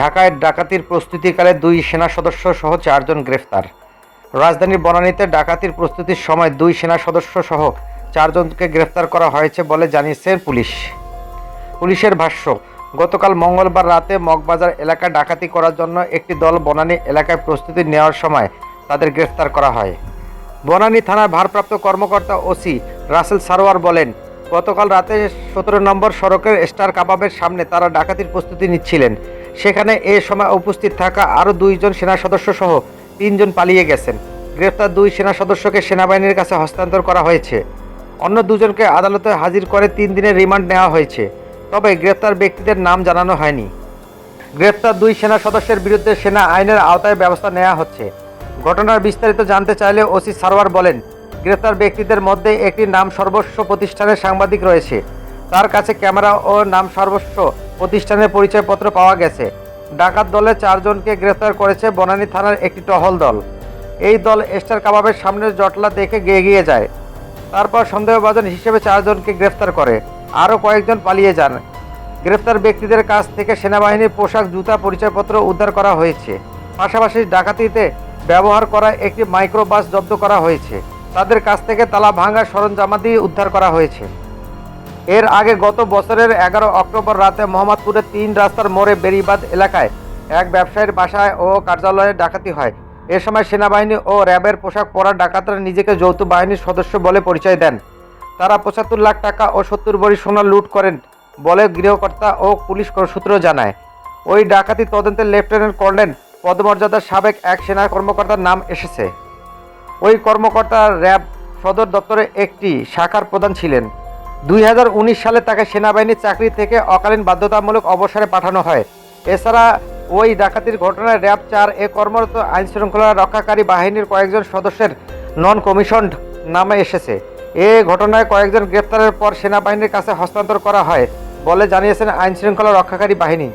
ঢাকায় ডাকাতির প্রস্তুতিকালে দুই সেনা সদস্য সহ চারজন গ্রেফতার। রাজধানীর বনানীতে ডাকাতির প্রস্তুতির সময় দুই সেনা সদস্য সহ চারজনকে গ্রেফতার করা হয়েছে বলে জানিয়েছে পুলিশ। পুলিশের ভাষ্য, গতকাল মঙ্গলবার রাতে মগবাজার এলাকায় ডাকাতি করার জন্য একটি দল বনানী এলাকায় প্রস্তুতি নেওয়ার সময় তাদের গ্রেফতার করা হয়। বনানী থানার ভারপ্রাপ্ত কর্মকর্তা ওসি রাসেল সারোয়ার বলেন, গতকাল রাতে সতেরো নম্বর সড়কের স্টার কাবাবের সামনে তারা ডাকাতির প্রস্তুতি নিচ্ছিলেন। সেখানে এ সময় উপস্থিত থাকা আরও দুইজন সেনা সদস্য সহ তিনজন পালিয়ে গেছেন। গ্রেফতার দুই সেনা সদস্যকে সেনাবাহিনীর কাছে হস্তান্তর করা হয়েছে। অন্য দুজনকে আদালতে হাজির করে তিন দিনের রিমান্ড নেওয়া হয়েছে, তবে গ্রেফতার ব্যক্তিদের নাম জানানো হয়নি। গ্রেফতার দুই সেনা সদস্যের বিরুদ্ধে সেনা আইনের আওতায় ব্যবস্থা নেওয়া হচ্ছে। ঘটনার বিস্তারিত জানতে চাইলে ওসি সারোয়ার বলেন গ্রেফতার ব্যক্তিদের মধ্যে একটি নাম সর্বস্ব প্রতিষ্ঠানের সাংবাদিক রয়েছে। তার কাছে ক্যামেরা ও নাম সর্বস্ব প্রতিষ্ঠানের পরিচয়পত্র পাওয়া গেছে। ডাকাত দলে চারজনকে গ্রেফতার করেছে বনানী থানার একটি টহল দল। এই দল স্টার কাবাবের সামনের জটলা দেখে গিয়ে গিয়ে যায়। তারপর সন্দেহভাজন হিসেবে চারজনকে গ্রেফতার করে। আরও কয়েকজন পালিয়ে যান। গ্রেফতার ব্যক্তিদের কাছ থেকে সেনাবাহিনীর পোশাক, জুতা, পরিচয়পত্র উদ্ধার করা হয়েছে। পাশাপাশি ডাকাতিতে ব্যবহার করা একটি মাইক্রোবাস জব্দ করা হয়েছে। তাদের কাছ থেকে তালা ভাঙার সরঞ্জামাদি উদ্ধার করা হয়েছে। এর আগে গত বছরের এগারো অক্টোবর রাতে মোহাম্মদপুরের তিন রাস্তার মোড়ে বেরিবাদ এলাকায় এক ব্যবসায়ীর বাসায় ও কার্যালয়ে ডাকাতি হয়। এ সময় সেনাবাহিনী ও র্যাবের পোশাক পরা ডাকাতরা নিজেকে যৌথ বাহিনীর সদস্য বলে পরিচয় দেন। তারা পঁচাত্তর লাখ টাকা ও সত্তর বড়ি সোনা লুট করেন বলে গৃহকর্তা ও পুলিশ সূত্র জানায়। ওই ডাকাতি তদন্তে লেফটেন্যান্ট কর্নেল পদমর্যাদার সাবেক এক সেনা কর্মকর্তার নাম এসেছে। ওই কর্মকর্তা র্যাব সদর দপ্তরে একটি শাখার প্রধান ছিলেন। দুই হাজার উনিশ সালে তাকে সেনাবাহিনীর চাকরি থেকে অকালীন বাধ্যতামূলক অবসরে পাঠানো হয়। এছাড়া ওই ডাকাতির ঘটনায় র্যাব চার এ কর্মরত আইন শৃঙ্খলা রক্ষাকারী বাহিনীর কয়েকজন সদস্যের নন কমিশনড নামে এসেছে। এ ঘটনায় কয়েকজন গ্রেপ্তারের পর সেনাবাহিনীর কাছে হস্তান্তর করা হয় বলে জানিয়েছেন আইন শৃঙ্খলা রক্ষাকারী বাহিনী।